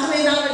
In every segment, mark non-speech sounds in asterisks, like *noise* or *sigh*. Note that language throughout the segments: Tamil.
ஆகவே நாங்கள்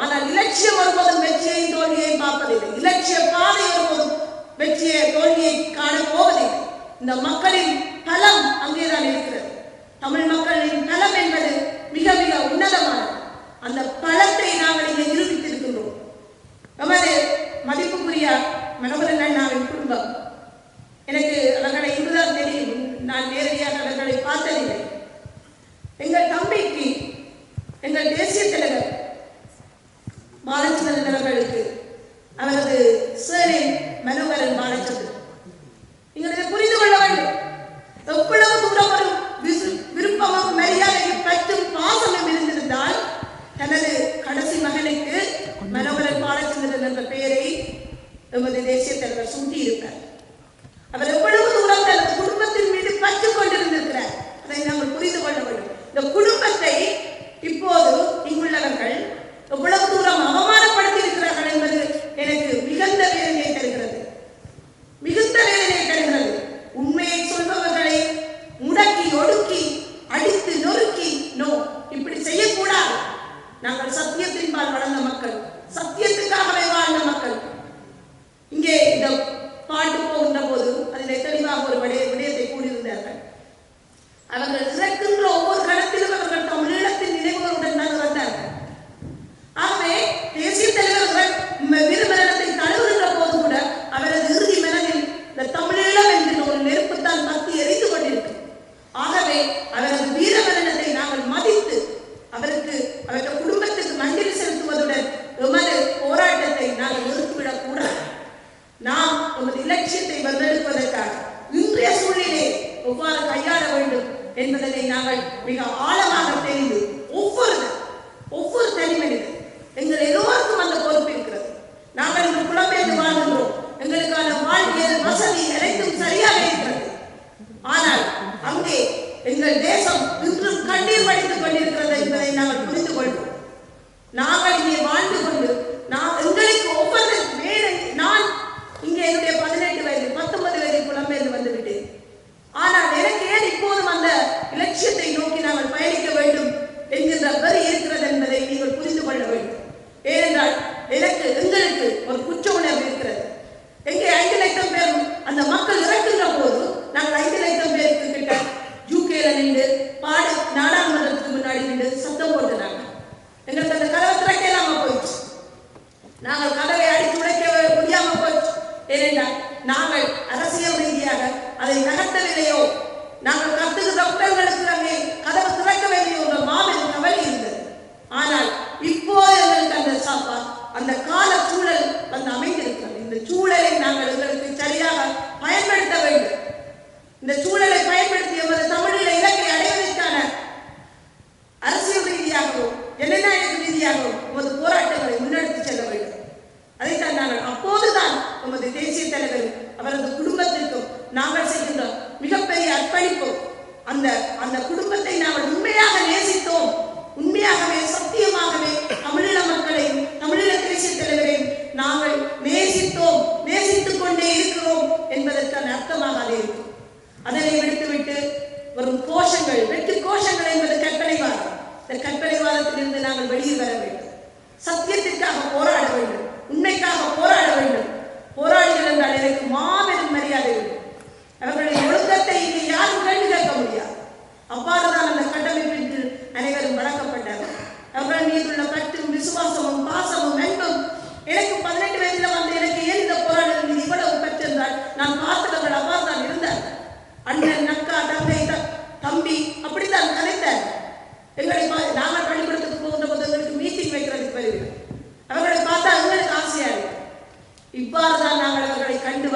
ஆனால் இலட்சியம் வருவதன் வெற்றியை தோல்வியை பார்ப்பதில்லை. இலட்சிய பாதை வருவதும் வெற்றியை தோல்வியை காண போவதில்லை. இந்த மக்களின் பலம் அங்கேதான் இருக்கிறது. தமிழ் மக்களின் பலம் என்பது மிக மிக உன்னதமானது. அந்த பலத்தை நாங்கள் இங்கே நிரூபித்திருக்கின்றோம். நமது மதிப்புக்குரிய மனோகரன் அண்ணாவின் குடும்பம். எனக்கு அவர்களை இதுதான் தெரியும் நான் நேரடியாக அவர்களை பார்த்ததில்லை. எங்கள் தம்பிக்கு எங்கள் தேசிய தலைவர் பாலச்சந்திரன் அவரது சேரின் மனோகரன் பாலச்சந்திரன் நீங்கள் இதை புரிந்து கொள்ள வேண்டும். எவ்வளவு தூரம் ஒரு விருப்பமும் மரியாதையும் பற்றும் பாசமும் இருந்திருந்தால் தனது கடைசி மகனுக்கு மனோகரன் பாலச்சந்திரன் என்ற பெயரை நமது தேசிய தலைவர் சூட்டியிருப்பார். அவர் எவ்வளவு தூரம் தனது குடும்பத்தின் மீது பற்று கொண்டிருந்திருக்கிறார். அதை நாங்கள் புரிந்து கொள்ள வேண்டும். இந்த குடும்ப என்பதை நாங்கள் மிக ஆழமாக தெரிந்து ஒவ்வொரு ஒவ்வொரு தனி மனிதன் எங்கள் எல்லோருக்கும் அந்த பொறுப்பு இருக்கிறது. நாங்கள் இந்த புலம்பெயர்ந்து வாழ்கின்றோம். எங்களுக்கான வாழ்வியல் வசதி அனைத்தும் சரியாக இருக்கிறது. ஆனால் அங்கே எங்கள் தேசம் இன்றும் கண்ணீர் வடித்து சத்தியத்திற்காக போராட வேண்டும். உண்மைக்காக போராட வேண்டும். போராளிகள் என்றால் எனக்கு மாபெரும் மரியாதை உண்டு அவர்களுடைய ஒழுக்கத்தை இங்கே யாரும் கேள்வி கேட்க முடியாது. அவ்வாறுதான் அந்த கட்டமைப்பின் கீழ் அனைவரும் வழங்கப்பட்டார்கள் அவர்கள் மீதுள்ள பற்றும் விசுவாசமும் பாசமும் நண்பும் எனக்கு பதினெட்டு வயதில் வந்து எனக்கு ஏன் இந்த போராட்டம் மீது இவ்வளவு பற்றிருந்தால் நான் பார்த்தவர்கள் அவ்வாறு தான் இருந்தார் அண்ணன் நக்கா தங்கை தம்பி அப்படித்தான் நினைத்தார் எங்களை நாங்கள்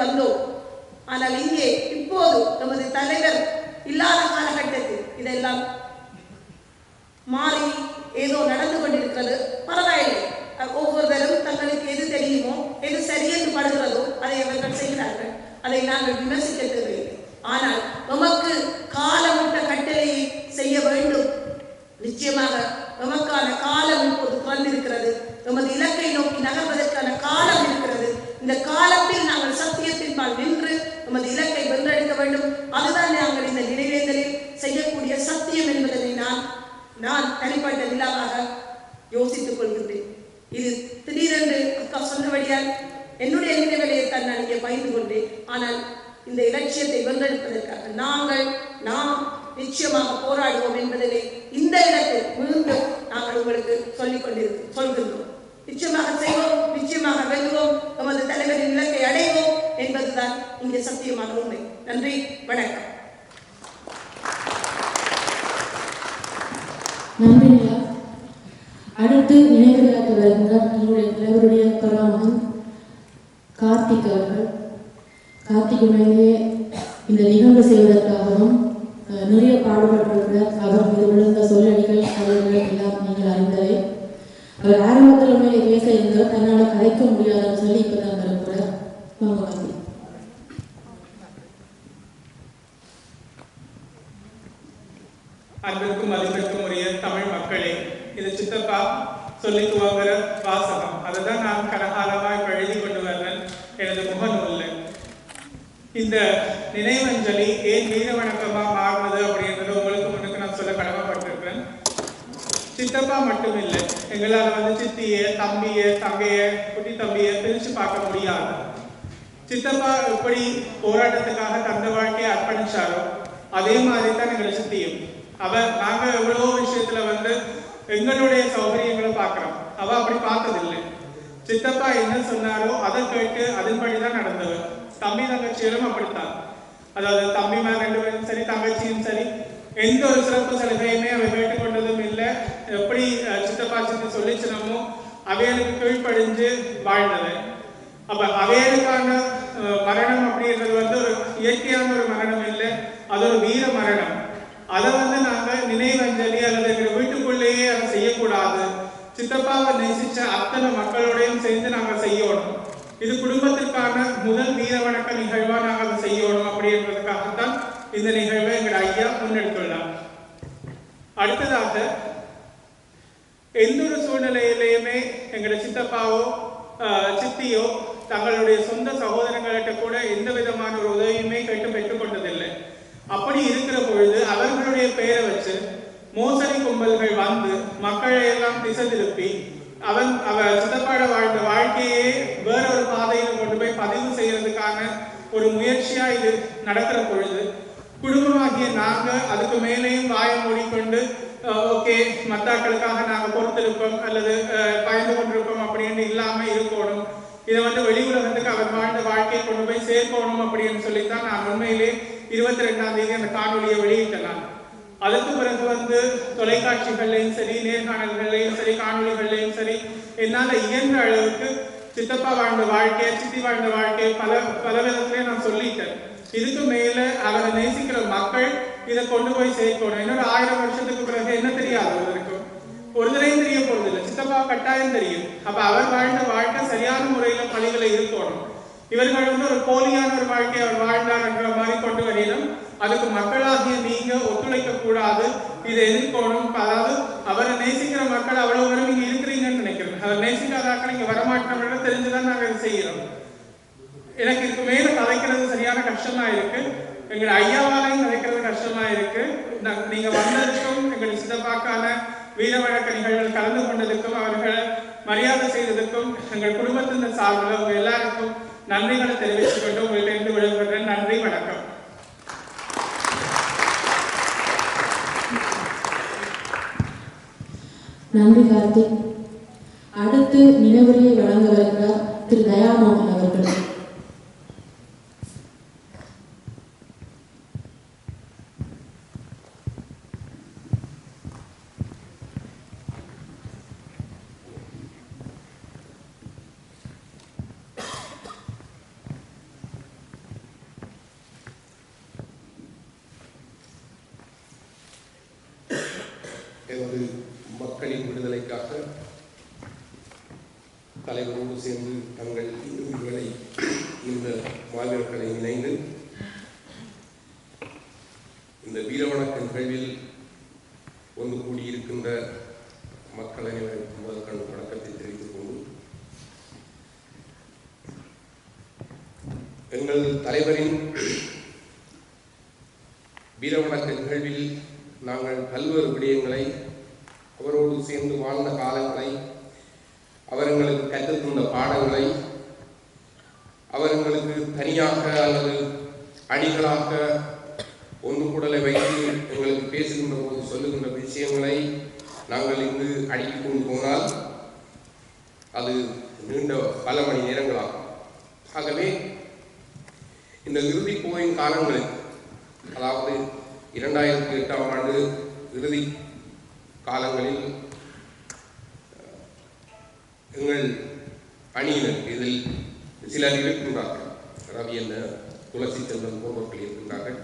வந்தோம். ஆனால் இங்கே இப்போது நமது தலைவர் இல்லாத காலகட்டத்தில் இதெல்லாம் மாறி ஏதோ நடந்து கொண்டிருக்கிறது. பரவாயில்லை. ஒவ்வொருவரும் தங்களுக்கு எது தெரியுமோ எது சரியென்று படுகிறதோ அதை அவர்கள் செய்கிறார்கள். அதை நாங்கள் விமர்சிக்க தேவையில்லை ஆனால் நமக்கு காலமிட்ட கட்டளையை செய்ய வேண்டும். நிச்சயமாக நமக்கான காலம் இப்போது திறந்திருக்கிறது நமது இலக்கை நோக்கி வேண்டும். அதுதான் நாங்கள் இந்த நினைவேந்தலில் செய்யக்கூடிய சத்தியம் என்பதனை நான் நான் தனிப்பட்ட விழாவாக யோசித்துக் கொள்கின்றேன். இது திடீரென்று அக்கா சொன்னபடியால் என்னுடைய நினைவிலையை தான் நான் இங்கே பகிர்ந்து கொண்டேன். ஆனால் இந்த இலட்சியத்தை வென்றெடுப்பதற்காக நாங்கள் நாம் நிச்சயமாக போராடுவோம் என்பதனை இந்த இடத்தில் மீண்டும் நாங்கள் உங்களுக்கு சொல்லிக் கொண்டிருக்கிறோம் சொல்கின்றோம். நிச்சயமாக செய்வோம் நிச்சயமாக வெல்வோம் நமது தலைவரின் இலக்கை அடைவோம் என்பதுதான் இங்கே சத்தியமான உண்மை. நன்றி வணக்கம். நன்றி அடுத்து நினைவில்லாத வருகிறார் எங்களுடைய தலைவருடைய கலாமகன் கார்த்திக் அவர்கள். கார்த்திக் உண்மையிலேயே இந்த நிகழ்வு செய்வதற்காகவும் நிறைய பாடுபட்டிருக்கிறார் அவர் மீது விழுந்த சொல்லடிகள் கதைகள் எல்லாம் நீங்கள் அறிந்ததே. அவர் ஆரம்பத்தில் உண்மையிலே பேச இருந்தால் தன்னால் கதைக்க முடியாதுன்னு சொல்லி இப்போ தான் இருக்கிறார் வாங்க கார்த்திக் அன்பிற்கும் மதிப்பிற்கும் உரிய தமிழ் மக்களே இது சித்தப்பா சொல்லி துவங்குற வாசகம். அதை தான் நான் கனகாலமாக இப்போ எழுதி கொண்டு வர்றேன் எனது முகநூல்ல இந்த நினைவஞ்சலி ஏன் வீர வணக்கமா மாறுனது அப்படின்றது உங்களுக்கு முன்னுக்கு நான் சொல்ல கடமைப்பட்டிருக்கிறேன் சித்தப்பா மட்டும் இல்லை எங்களால் வந்து சித்திய தம்பிய தங்கைய குட்டி தம்பிய பிரிச்சு பார்க்க முடியாது. சித்தப்பா எப்படி போராட்டத்துக்காக தந்த வாழ்க்கையை அர்ப்பணிச்சாரோ அதே மாதிரி தான் எங்களை சித்தியும். அவ நாங்க எவ்வளவோ விஷயத்துல வந்து எங்களுடைய சௌகரியங்களை பார்க்கிறோம். அவ அப்படி பார்த்ததில்லை. சித்தப்பா என்ன சொன்னாரோ அதை கேட்டு அதன்படி தான் நடந்தவர் தம்பி தங்கச்சியிலும் அப்படித்தான். அதாவது தம்பிமார் ரெண்டு பேரும் சரி தங்கச்சியும் சரி எந்த ஒரு சிறப்பு சலுகையுமே அவை கேட்டுக்கொண்டதும் இல்லை. எப்படி சித்தப்பா சித்தி சொல்லிச்சினமோ அவையலுக்கு கீழ்ப்படிஞ்சு வாழ்ந்தது. அப்ப அவையலுக்கான அஹ், மரணம் அப்படின்றது வந்து ஒரு இயற்கையான ஒரு மரணம் இல்லை. அது ஒரு வீர மரணம். அதை வந்து நாங்க நினைவஞ்சலி அல்லது எங்க வீட்டுக்குள்ளேயே அதை செய்யக்கூடாது. சித்தப்பாவை நேசிச்ச அத்தனை மக்களோடையும் சேர்ந்து நாங்க செய்யணும். இது குடும்பத்திற்கான முதல் வீர வணக்க நிகழ்வா நாங்க அதை செய்யணும் அப்படின்றதுக்காகத்தான் இந்த நிகழ்வை எங்கள் ஐயா முன்னெடுத்துள்ளார். அடுத்ததாக எந்த ஒரு சூழ்நிலையிலையுமே எங்களோட சித்தப்பாவோ ஆஹ், சித்தியோ தங்களுடைய சொந்த சகோதரங்கள்கிட்ட கூட எந்த விதமான ஒரு உதவியுமே கேட்டு பெற்றுக்கொண்டதில்லை. அப்படி இருக்கிற பொழுது அவர்களுடைய பெயரை வச்சு மோசடி கும்பல்கள் வந்து மக்களை எல்லாம் திசை திருப்பி அவன் அவ சித்தப்பாட வாழ்ந்த வாழ்க்கையே வேற ஒரு பாதையில் கொண்டு போய் பதிவு செய்யறதுக்கான ஒரு முயற்சியா இது நடக்கிற பொழுது குடும்பமாகிய நாங்க அதுக்கு மேலேயும் வாய மூடிக்கொண்டு ஓகே மத்தாக்களுக்காக நாங்க பொறுத்திருப்போம் அல்லது பயந்து கொண்டிருப்போம் அப்படின்னு இல்லாம இருக்கணும். இதை வந்து வெளி உலகத்துக்கு அவர் வாழ்ந்த வாழ்க்கையை கொண்டு போய் சேர்க்கணும் அப்படின்னு சொல்லித்தான் நான் உண்மையிலே இருபத்தி ரெண்டாம் தேதி அந்த காணொலியை வெளியிட்டேன் அதற்கு பிறகு வந்து தொலைக்காட்சிகள்லையும் சரி நேர்காணல்கள்லையும் சரி காணொலிகள்லையும் சரி என்னால இயன்ற அளவுக்கு சித்தப்பா வாழ்ந்த வாழ்க்கை சித்தி வாழ்ந்த வாழ்க்கை பல பல விதத்திலே நான் சொல்லிட்டேன். இதுக்கு மேல அவரை நேசிக்கிற மக்கள் இதை கொண்டு போய் சேர்க்கணும். இன்னொரு ஆயிரம் வருஷத்துக்கு பிறகு என்ன தெரியாது அவருக்கும்? ஒரு தடையும் தெரிய போறது இல்லை சித்தப்பா கட்டாயம் தெரியும். அப்ப அவர் வாழ்ந்த வாழ்க்கை சரியான முறையில பணிகளை இருக்கணும் இவர்கள் வந்து ஒரு போலியான ஒரு வாழ்க்கையை அவர் வாழ்ந்தார் என்ற மாதிரி கொண்டு வரையிலும் அதுக்கு மக்களாகிய நீங்க ஒத்துழைக்க இதை எதிர்க்கணும். அதாவது அவரை நேசிக்கிற மக்கள் அவ்வளவு பேரும் இங்க இருக்கிறீங்கன்னு நினைக்கிறேன். அவர் நேசிக்காதாக்க இங்க வரமாட்டோம்னு தெரிஞ்சுதான் நாங்கள் இதை செய்யறோம் எனக்கு இதுக்கு மேல கதைக்கிறது சரியான கஷ்டமா இருக்கு. எங்கள் ஐயாவாலையும் கதைக்கிறது கஷ்டமா இருக்கு. நான் நீங்க வந்ததுக்கும் எங்கள் சித்தப்பாக்கான வீர வழக்க கலந்து கொண்டதுக்கும் அவர்களை மரியாதை செய்ததுக்கும் எங்கள் குடும்பத்தின் சார்பில் உங்க எல்லாருக்கும் நன்றிகளை தெரிவித்துக் கொண்டு உங்கள்கிட்ட இருந்து விடைபெறுகிறேன். நன்றி வணக்கம். நன்றி கார்த்திக் அடுத்து நினைவுரையை வழங்கவிருக்கிறார் திரு தயாமோகன் அவர்கள். எமது மக்களின் விடுதலைக்காக தலைவரோடு சேர்ந்து தங்கள் உயிர்களை இந்த மாவீரர்களை இணைந்து இந்த வீரவணக்க நிகழ்வில் ஒன்று கூடியிருக்கின்ற மக்கள் அனைவருக்கும் முதற்கண் வணக்கத்தை தெரிவித்துக் கொண்டு எங்கள் தலைவரின் வீரவணக்க நிகழ்வில் நாங்கள் பல்வேறு விடயங்களை அவரோடு சேர்ந்து வாழ்ந்த காலங்களை அவர் எங்களுக்கு கற்றுத் தந்த பாடங்களை அவர் எங்களுக்கு தனியாக அல்லது அணிகளாக ஒன்று கூடலை வைத்து எங்களுக்கு பேசுகின்ற போது சொல்லுகின்ற விஷயங்களை நாங்கள் இங்கு அடுக்கிக் கொண்டு போனால் அது நீண்ட பல மணி நேரங்களாகும். ஆகவே இந்த இறுதி போயின் காலங்களில் அதாவது இரண்டாயிரத்தி எட்டாம் ஆண்டு இறுதி காலங்களில் எங்கள் அணியினர் இதில் சிலர் இருக்கின்றார்கள். ரவி என்ன? துளசி செல்வன் போன்றவர்கள் இருக்கின்றார்கள்.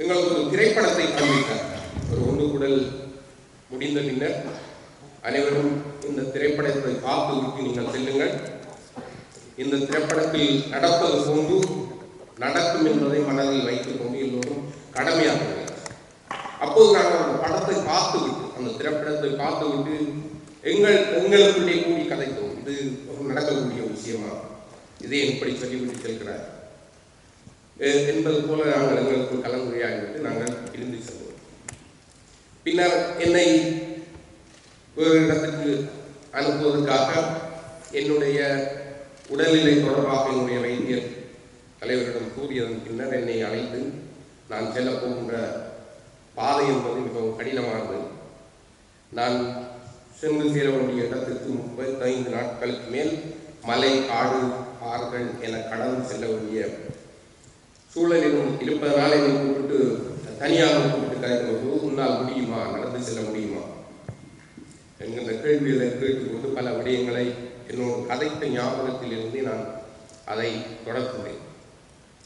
எங்களுக்கு ஒரு திரைப்படத்தை காண்பித்தார் ஒரு ஒன்று கூடல் முடிந்த பின்னர் அனைவரும் இந்த திரைப்படத்தை பார்த்து நீங்கள் செல்லுங்கள். இந்த திரைப்படத்தில் நடப்பது போன்று நடக்கும் என்பதை மனதில் வைத்துக் கொண்டு எல்லோரும் கடமையாக அப்போது நாங்கள் அந்த படத்தை பார்த்து விட்டு அந்த திரைப்படத்தை பார்த்து விட்டு எங்கள் எங்களுக்குள்ளே கூடி கதைத்தோம். இது நடக்கக்கூடிய விஷயமா? இதை எப்படி சொல்லிவிட்டு செல்கிறார். என்பது போல நாங்கள் எங்களுக்குள் கலந்துரையாகிவிட்டு நாங்கள் இருந்து செல்வோம். பின்னர் என்னை வேறு இடத்துக்கு அனுப்புவதற்காக என்னுடைய உடல்நிலை தொடர்பாக என்னுடைய வைத்தியர் தலைவரிடம் கூறியதன் பின்னர் என்னை அழைத்து நான் செல்ல போகின்ற பாதை என்பது மிகவும் கடினமானது. நான் சென்று சேர வேண்டிய இடத்திற்கு முப்பத்தைந்து நாட்களுக்கு மேல் மலை காடு ஆறுகள் என கடந்து செல்ல வேண்டிய சூழலிலும் இருப்பதனால் என்னை கூப்பிட்டு தனியாக கூப்பிட்டு கதைக்கிற போது உன்னால் முடியுமா? நடந்து செல்ல முடியுமா? என்கின்ற கேள்விகளை கொண்டு பல விடயங்களை என்னோட கதைத்த ஞாபகத்தில் இருந்து நான் அதை தொடர்ந்தேன்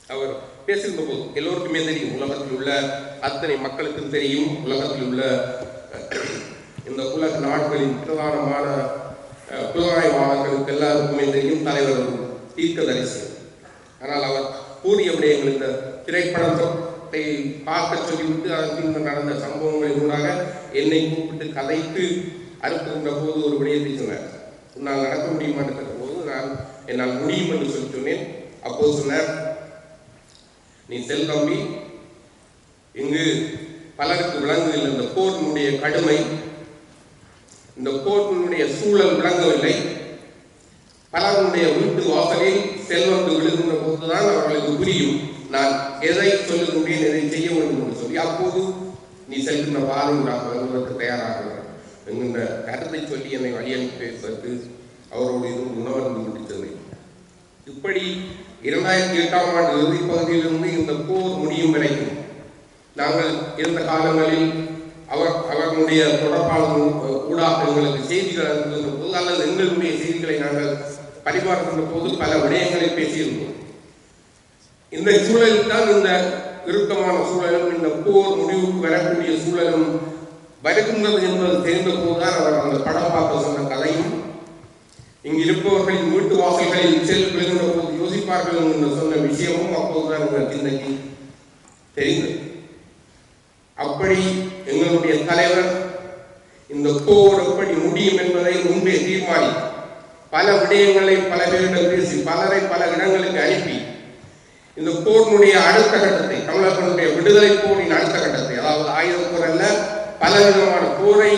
அவர் பேசுகின்ற போது எல்லோருக்குமே தெரியும் உலகத்தில் உள்ள அத்தனை மக்களுக்கும் தெரியும் உலகத்தில் உள்ள இந்த உலக நாடுகளின் பிரதானமான புலனாய்வாளர்களுக்கு எல்லாருக்குமே தெரியும் தலைவர் ஒரு தீர்க்கதரிசி. ஆனால் அவர் கூறிய விடயங்கள் இந்த திரைப்படத்தை பார்க்க சொல்லிவிட்டு அதன் பின்பு நடந்த சம்பவங்களின் ஊடாக என்னை கூப்பிட்டு கதைத்து அனுப்புகின்ற போது ஒரு விடயத்தை சொன்னார்? உன்னால் நடக்க முடியுமான்னு போது நான் என்னால் முடியும் என்று சொல்லி சொன்னேன். அப்போது சொன்னார் நீ செல் தம்பி இங்கு பலருக்கு விளங்குவதில்லை இந்த போரினுடைய கடுமை இந்த கோர்ட்டினுடைய சூழல் விளங்கவில்லை. பலருடைய வீட்டு வாசலில் செல்வந்து விழுகின்ற போதுதான் அவர்களுக்கு புரியும். நான் எதை சொல்லுகின்றேன் எதை செய்ய வேண்டும் என்று சொல்லி அப்போது நீ செல்கின்ற பாதை நான் வருவதற்கு தயாராக என்கின்ற கருத்தை சொல்லி என்னை வழியனுப்பி பேசுவதற்கு அவரோடு இதுவும் உணவருந்து முடித்தது இப்படி இரண்டாயிரத்தி எட்டாம் ஆண்டு இறுதி பகுதியிலிருந்து இந்த போர் முடியும் வரைக்கும் நாங்கள் இருந்த காலங்களில் அவர் அவர்களுடைய தொடர்பாளர் ஊடாக எங்களுக்கு செய்திகள் அனுப்புகின்ற போது அல்லது எங்களுடைய செய்திகளை நாங்கள் பரிமாறுகின்ற போது பல விடயங்களை பேசியிருந்தோம். இந்த சூழலில் தான் இந்த இறுக்கமான சூழலும் இந்த போர் முடிவுக்கு வரக்கூடிய சூழலும் வருகின்றது என்பது தெரிந்த போதுதான் அவர் அந்த படம் பார்க்க சொன்ன கலையும். இங்கு இருப்பவர்களின் வீட்டு வாசல்களில் செல் விழுகின்ற போது யோசிப்பார்கள் என்று சொன்ன விஷயமும் அப்போதுதான் எங்கள் சிந்தனை தெரிந்தது. அப்படி எங்களுடைய தலைவர் இந்த போர் எப்படி முடியும் என்பதை முன்பே தீர்மானி பல விடயங்களை பல பேரிடம் பேசி பலரை பல இடங்களுக்கு அனுப்பி இந்த போரினுடைய அடுத்த கட்டத்தை தமிழர்களுடைய விடுதலை போரின் அடுத்த கட்டத்தை அதாவது ஆயுத போர் அல்ல பல விதமான போரை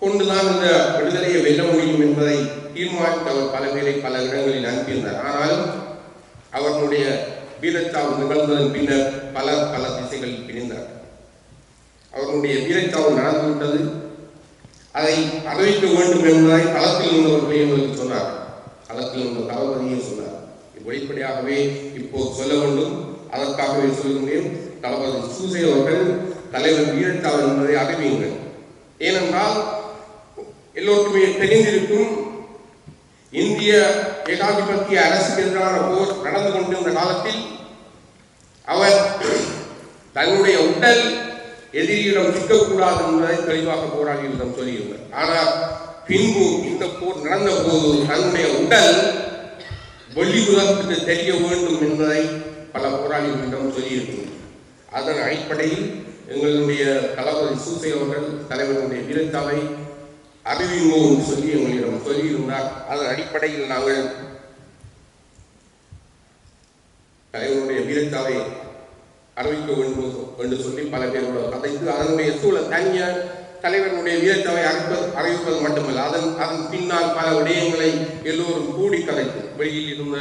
கொண்டுதான் இந்த விடுதலையை வெல்ல முடியும் என்பதை தீர்மானித்து அவர் பல பேரை பல இடங்களில் அனுப்பியிருந்தார். ஆனாலும் அவர்களுடைய வீரச்சாவு நிகழ்ந்ததன் பின்னர் பல பல திசைகளில் பிரிந்தார். அவர்களுடைய வீரச்சாவு நடந்துவிட்டது அதை அறிவிக்க வேண்டும் என்பதை களத்தில் இருந்தவர்களே எங்களுக்கு சொன்னார். களத்தில் இருந்த தளபதியும் சொன்னார். வெளிப்படையாகவே இப்போது சொல்ல வேண்டும். அதற்காகவே சொல்லுகின்றேன் தளபதி சூசை அவர்கள் தலைவர் வீரச்சாவு என்பதை அறிவியுங்கள் ஏனென்றால் எல்லோருக்குமே தெரிந்திருக்கும் இந்திய ஏகாதிபத்திய அரசுக்கு எதிரான போர் நடந்து கொண்டிருந்த காலத்தில் அவர் தன்னுடைய உடல் எதிரியிடம் சிக்கக்கூடாது என்பதை தெளிவாக போராளிகளிடம் சொல்லியிருந்தார். ஆனால் பின்பு இந்த போர் நடந்த போது தன்னுடைய உடல் வெள்ளி உலகத்துக்கு தெரிய வேண்டும் என்பதை பல போராளிகளிடம் சொல்லியிருக்கிறது அதன் அடிப்படையில் எங்களுடைய தளபதி சூசை அவர்கள் தலைவருடைய வீரத்தாவை அறிவிங்கோ என்று சொல்லி எங்களிடம் சொல்லியிருந்தார். அதன் அடிப்படையில் நாங்கள் தலைவருடைய வீரத்தாவை அறிவிக்க வேண்டும் என்று சொல்லி பல பேரோட கதைத்து அதனுடைய சூழல் தனிய தலைவனுடைய வீரத்தவை அறிப்பது அறிவிப்பது மட்டுமல்ல. அதன் அதன் பின்னால் பல விடயங்களை எல்லோரும் கூடி கதைத்து வெளியில் இருந்த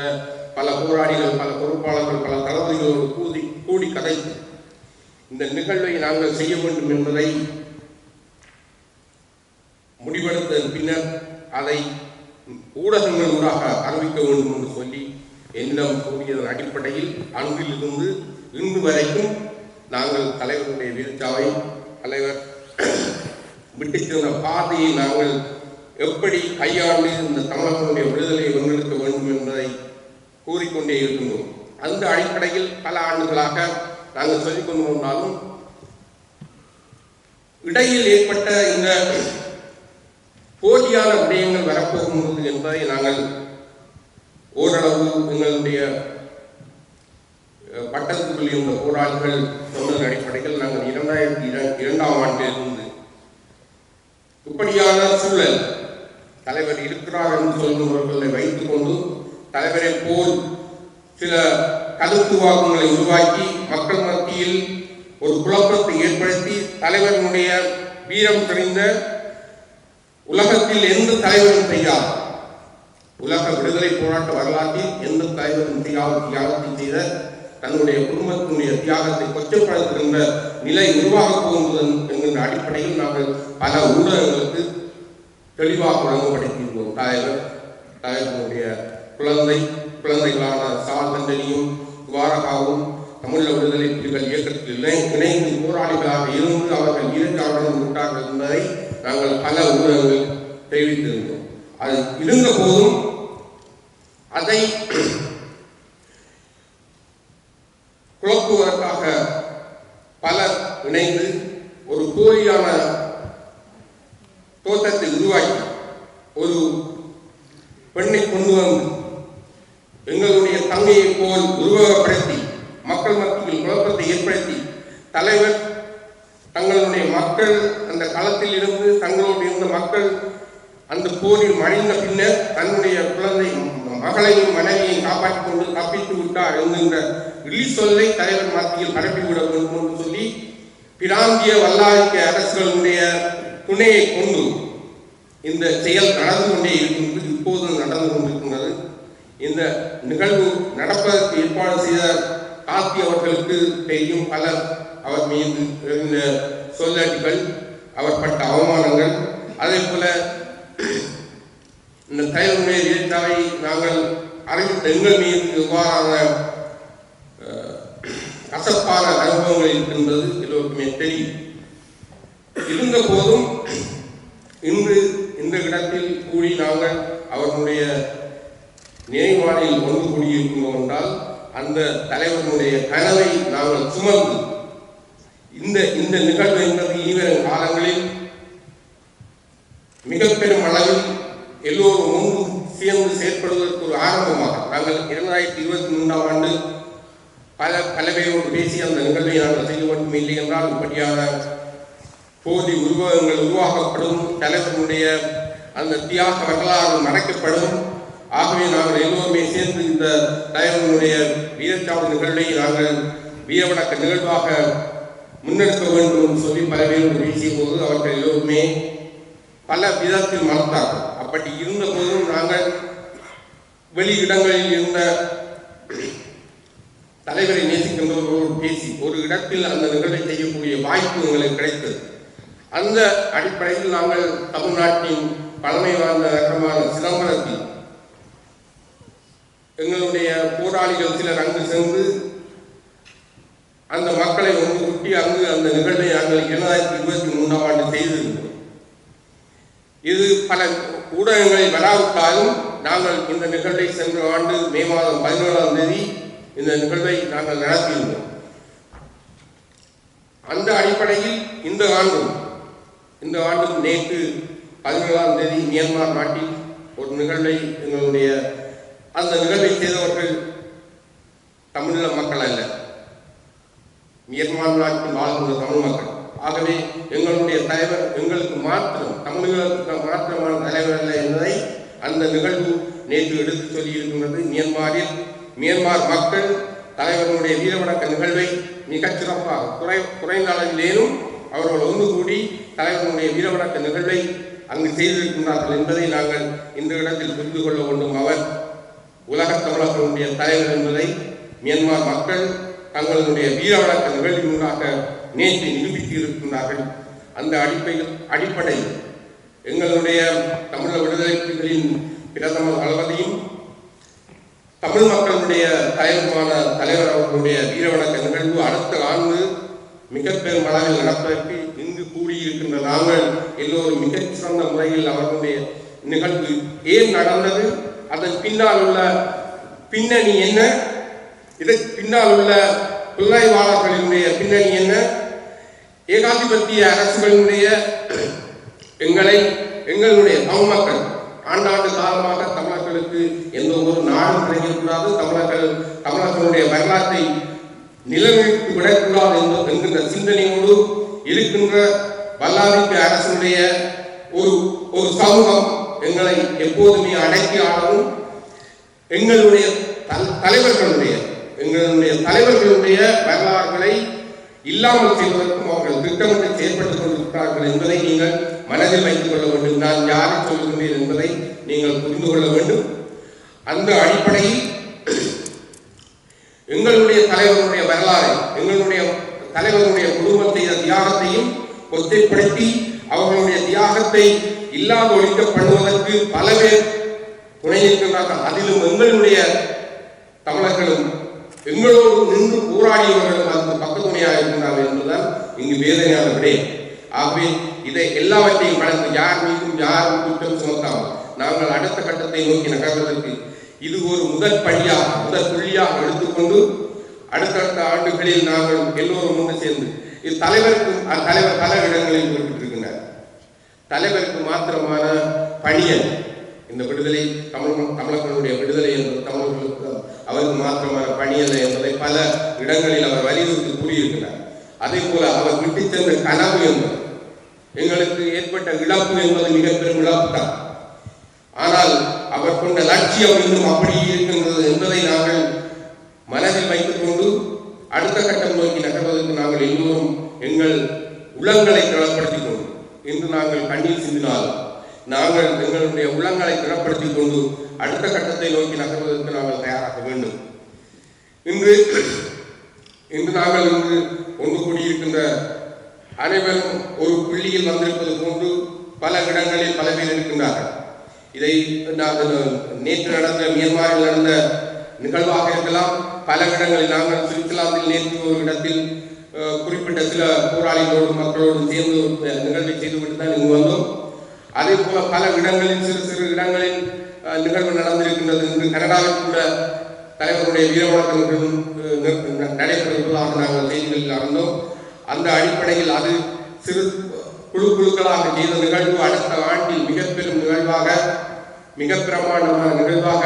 பல போராளிகள் பல பொறுப்பாளர்கள் பல தளபதிகளோடு கூடி கூடி கதைத்து இந்த நிகழ்வை நாங்கள் செய்ய வேண்டும் என்பதை முடிவெடுத்த பின்னர் அதை ஊடகங்கள் ஊடாக அறிவிக்க வேண்டும் என்று சொல்லி என்னிடம் கூறியதன் அடிப்படையில் அன்றிலிருந்து இன்று வரைக்கும் நாங்கள் தலைவருடைய வீழ்ச்சாவை தலைவர் விட்டு சென்ற பாதையை நாங்கள் எப்படி கையாண்டு இந்த தமிழர்களுடைய விடுதலையை வென்றெடுக்க வேண்டும் என்பதை கூறிக்கொண்டே இருக்கின்றோம். அந்த அடிப்படையில் பல ஆண்டுகளாக நாங்கள் சொல்லிக் கொண்டோம்னாலும் இடையில் ஏற்பட்ட இந்த போலியான விடயங்கள் வரப்போகும்போது என்பதை நாங்கள் ஓரளவு எங்களுடைய அஹ், பட்டத்துக்குள் இருந்த போராளிகள் சொன்னதன் அடிப்படையில் நாங்கள் இரண்டாயிரத்தி இரண்டாம் ஆண்டிலிருந்து இப்படியான சூழல் தலைவர் இருக்கிறார் என்று சொல்லுபவர்களை வைத்துக் கொண்டு தலைவரை போல் சில கருத்துவாக்கங்களை உருவாக்கி மத்தியில் ஒரு குழப்பத்தை ஏற்படுத்தி தலைவனுடைய வீரம் தெரிந்த உலகத்தில் எந்த தலைவரும் செய்யாத உலக விடுதலை போராட்ட வரலாற்றில் எந்த தலைவரும் செய்யாத தியாகத்தை செய்த தன்னுடைய குடும்பத்தினுடைய தியாகத்தை கொச்சப்படுத்துகின்ற நிலை உருவாகப் போகின்றது என்கின்ற அடிப்படையில் நாங்கள் பல ஊடகங்களுக்கு தெளிவாக வழங்கப்படுத்தியிருந்தோம் தலைவர் தலைவர்களுடைய குழந்தை குழந்தைகளான சால் தண்டனியும் துவாரகாவும் தமிழக விடுதலை புலிகள் இயக்கத்தில் இணை- இணைந்து போராளிகளாக இருந்து அவர்கள் ஈரச்சாவுடன் விட்டார்கள் என்பதை நாங்கள் பல ஊடகங்கள் தெரிவித்திருந்தோம். அது இருந்த போதும் அதை *clears throat* குழப்புவதற்காக பலர் இணைந்து ஒரு போலியான தோற்றத்தை உருவாக்கி ஒரு பெண்ணை கொண்டு வந்து எங்களுடைய தங்கையை போல் உருவகப்படுத்தி மக்கள் மத்தியில் குழப்பத்தை ஏற்படுத்தி தலைவர் தங்களுடைய மக்கள் அந்த களத்தில் இருந்து தங்களோடு இருந்த மக்கள் அந்த போரில் மறைந்த பின்னர் தன்னுடைய குழந்தை மகளையும் மனைவியையும் காப்பாற்றிக் கொண்டு தப்பித்து விட்டார் என்கின்ற இழி சொல்லை தலைவர் மத்தியில் பரப்பிவிட வேண்டும் என்று சொல்லி பிராந்திய வல்லாதிக்க அரசுகளுடைய துணையை கொண்டு இந்த செயல் நடந்து கொண்டே இருக்கின்றது இப்போது நடந்து கொண்டிருக்கின்றது. இந்த நிகழ்வு நடப்பதற்கு ஏற்பாடு செய்த கார்த்தி அவர்களுக்கு தெரியும் பல அவர் மீது சொல்லடிகள் அவர் பட்ட அவமானங்கள். அதே போல இந்த தலைவருடைய இயற்காவை நாங்கள் அறிவித்த எங்கள் மீது இவ்வாறான கசப்பான அனுபவங்கள் இருக்கின்றது எல்லோருக்குமே தெரியும். இருந்த போதும் இன்று இந்த இடத்தில் கூடி நாங்கள் அவர்களுடைய நினைவாளில் ஒன்று கூடியிருக்கிறோம் என்றால் அந்த தலைவர்களுடைய கனவை நாங்கள் சுமந்து இந்த இந்த நிகழ்வு என்பது இனிவரும் காலங்களில் மிக பெரும் அளவில் எல்லோரும் முன்பு சேர்ந்து செயற்படுவதற்கு ஒரு ஆரம்பமாக நாங்கள் இரண்டாயிரத்தி இருபத்தி மூன்றாம் ஆண்டு பல பல பேரோடு பேசி அந்த நிகழ்வை நாங்கள் செய்ய மட்டும் இல்லை என்றால் இப்படியான போதி உருவகங்கள் உருவாக்கப்படும் தலைவர்களுடைய அந்த தியாக வரலாறு மறைக்கப்படும். ஆகவே நாங்கள் எல்லோருமே சேர்ந்து இந்த தலைவர்களுடைய வீரச்சாவு நிகழ்வை நாங்கள் வீரவணக்க நிகழ்வாக முன்னெடுக்க வேண்டும் என்று சொல்லி பல பேரோடு பேசிய போது அவர்கள் எல்லோருமே பல விதத்தில் மறுத்தார்கள் அப்படி இருந்த போதும் நாங்கள் வெளி இடங்களில் இருந்த தலைவரை நேசிக்கின்றவர்களோடு பேசி ஒரு இடத்தில் அந்த நிகழ்வை செய்யக்கூடிய வாய்ப்பு எங்களுக்கு கிடைத்தது. அந்த அடிப்படையில் நாங்கள் தமிழ்நாட்டின் பழமை வாய்ந்த நகரமான சிதம்பரத்தில் எங்களுடைய போராளிகள் சிலர் அங்கு சென்று அந்த மக்களை ஒன்று கூட்டி அங்கு அந்த நிகழ்வை நாங்கள் இரண்டாயிரத்தி இருபத்தி மூன்றாம் ஆண்டு செய்திருந்தோம். இது பல ஊடகங்களில் வராவிட்டாலும் நாங்கள் இந்த நிகழ்வை சென்ற ஆண்டு மே மாதம் பதினேழாம் தேதி இந்த நிகழ்வை நாங்கள் நடத்தியிருந்தோம். அந்த அடிப்படையில் இந்த ஆண்டும் இந்த ஆண்டும் நேற்று பதினேழாம் தேதி மியான்மர் நாட்டில் ஒரு நிகழ்வை எங்களுடைய அந்த நிகழ்வை செய்தவர்கள் தமிழீழ மக்கள் அல்ல. மியான்மர் நாட்டில் வாழ்கின்ற தமிழ் மக்கள். ஆகவே எங்களுடைய தலைவர் எங்களுக்கு மாத்திரம் தமிழர்களுக்கு மாத்திரமான தலைவர் அல்ல என்பதை அந்த நிகழ்வு நேற்று எடுத்து சொல்லியிருக்கின்றது. மியான்மரில் மியான்மர் மக்கள் தலைவர்களுடைய வீரவணக்க நிகழ்வை மிகச் சிறப்பாக குறை குறைந்த அளவிலேனும் அவர்கள் ஒன்று கூடி தலைவர்களுடைய வீரவணக்க நிகழ்வை அங்கு செய்திருக்கின்றார்கள் என்பதை நாங்கள் இந்த இடத்தில் புரிந்து கொள்ள வேண்டும். அவர் உலக தமிழர்களுடைய தலைவர் என்பதை மியான்மர் மக்கள் தங்களுடைய வீரவணக்க நிகழ்வினூடாக நேற்று நிரூபித்து இருக்கின்றார்கள். அந்த அடிப்படையில் அடிப்படையில் எங்களுடைய தமிழக விடுதலை புலிகளின் பிரதம தளபதியும் தமிழ் மக்களுடைய தலைவருமான தலைவர் அவர்களுடைய வீரவணக்க நிகழ்வு அடுத்த ஆண்டு மிக பெரும் அளவில் நடப்பதற்கு இங்கு கூடியிருக்கின்ற நாங்கள் எல்லோரும் மிகச் சிறந்த முறையில் அவர்களுடைய நிகழ்வு ஏன் நடந்தது? அதன் பின்னால் உள்ள பின்னணி என்ன? இதற்கு பின்னால் உள்ள பிள்ளைவாளர்களினுடைய பின்னணி என்ன? ஏகாதிபத்திய அரசுகளினுடைய எங்களை எங்களுடைய தமிழ் ஆண்டாண்டு காலமாக தமிழர்களுக்கு எந்த ஒரு நாடும் கிடைக்கக்கூடாது. தமிழர்கள் தமிழர்களுடைய வரலாற்றை நிலைநிறுத்தி விடக்கூடாது என்ற- என்கின்ற சிந்தனையோடு இருக்கின்ற வல்லாதிக்க அரசுடைய ஒரு ஒரு சமூகம் எங்களை எப்போதுமே அடக்கி ஆளவும் எங்களுடைய தலைவர்களுடைய எங்களுடைய தலைவர்களுடைய வரலாறுகளை இல்லாமல் செய்வதற்கும் அவர்கள் திட்டமிட்டு செயல்பட்டுக் கொண்டிருக்கிறார்கள் என்பதை நீங்கள் மனதில் வைத்துக் கொள்ள வேண்டும். நான் யாரை சொல்லுகின்றேன் என்பதை நீங்கள் புரிந்து கொள்ள வேண்டும். அந்த அடிப்படையில் எங்களுடைய தலைவருடைய வரலாறு எங்களுடைய தலைவருடைய குடும்பத்தை தியாகத்தையும் கொச்சைப்படுத்தி அவர்களுடைய தியாகத்தை இல்லாத ஒழிக்கப்படுவதற்கு பல பேர் துணை நிற்கின்றார்கள் அதிலும் எங்களுடைய தமிழர்களும் எங்களோடு நின்று போராடியவர்களும் அதற்கு பக்கத்துணையாக இருக்கின்றார்கள் என்பதுதான் இங்கு வேதனையான விடை ஆகவே இதை எல்லாவற்றையும் கடந்து யார் மீதும் யாரும் குற்றம் சுமத்தாமல் நாங்கள் அடுத்த கட்டத்தை நோக்கி நகர்வதற்கு இது ஒரு முதல் படியாக முதல் புள்ளியாக எடுத்துக்கொண்டு அடுத்தடுத்த ஆண்டுகளில் நாங்கள் எல்லோரும் ஒன்று சேர்ந்து இது தலைவருக்கும் தலைவர் பல இடங்களில் குறிப்பிட்டிருக்கின்றார் தலைவருக்கு மாத்திரமான பணியல் இந்த விடுதலை தமிழ் தமிழர்களுடைய விடுதலை என்பது தமிழர்களுக்கு அவருக்கு மாத்திரமான பணியல்ல என்பதை பல இடங்களில் அவர் வலியுறுத்தி கூறியிருக்கிறார். அதே போல அவர் விட்டு சென்ற கனவு என்பது எங்களுக்கு ஏற்பட்ட இழப்பு என்பது மிக பெரும் இழப்பு தான் ஆனால் அவர் கொண்ட லட்சியம் இன்னும் அப்படி இருக்கின்றது என்பதை நாங்கள் மனதில் வைத்துக் கொண்டு அடுத்த கட்டம் நோக்கி நகர்வதற்கு நாங்கள் எல்லோரும் எங்கள் உள்ளங்களை திடப்படுத்திக் கொண்டோம் இன்று நாங்கள் கண்ணீர் சிந்தினால் நாங்கள் எங்களுடைய உள்ளங்களை திறப்படுத்திக் கொண்டு அடுத்த கட்டத்தை நோக்கி நகர்வதற்கு நாங்கள் தயாராக வேண்டும். இன்று இன்று நாங்கள் இன்று ஒன்று கூடியிருக்கின்ற அனைவரும் ஒரு புள்ளியில் வந்திருப்பது போன்று பல இடங்களில் பல பேர் இருக்கின்றார்கள். இதை நாங்கள் நேற்று நடந்த மியான்மரில் நடந்த நிகழ்வாக இருக்கலாம். பல இடங்களில் நாங்கள் சுவிட்சர்லாந்தில் நேற்று ஒரு இடத்தில் குறிப்பிட்ட சில போராளிகளோடு மக்களோடு சேர்ந்து நிகழ்வை நிகழ்வை செய்துவிட்டு தான் இங்கு வந்தோம். அதே போல பல இடங்களில் சிறு சிறு இடங்களில் நிகழ்வு நடந்திருக்கின்றது இன்று கனடாவில் கூட தலைவருடைய வீரவணக்க நடைபெறுவதாக நாங்கள் செய்திகளில் அறிந்தோம். அந்த அடிப்படையில் அது சிறு குழு குழுக்களாக செய்த நிகழ்வு அடுத்த ஆண்டில் மிக பெரும் நிகழ்வாக மிக பிரமாண்டமான நிகழ்வாக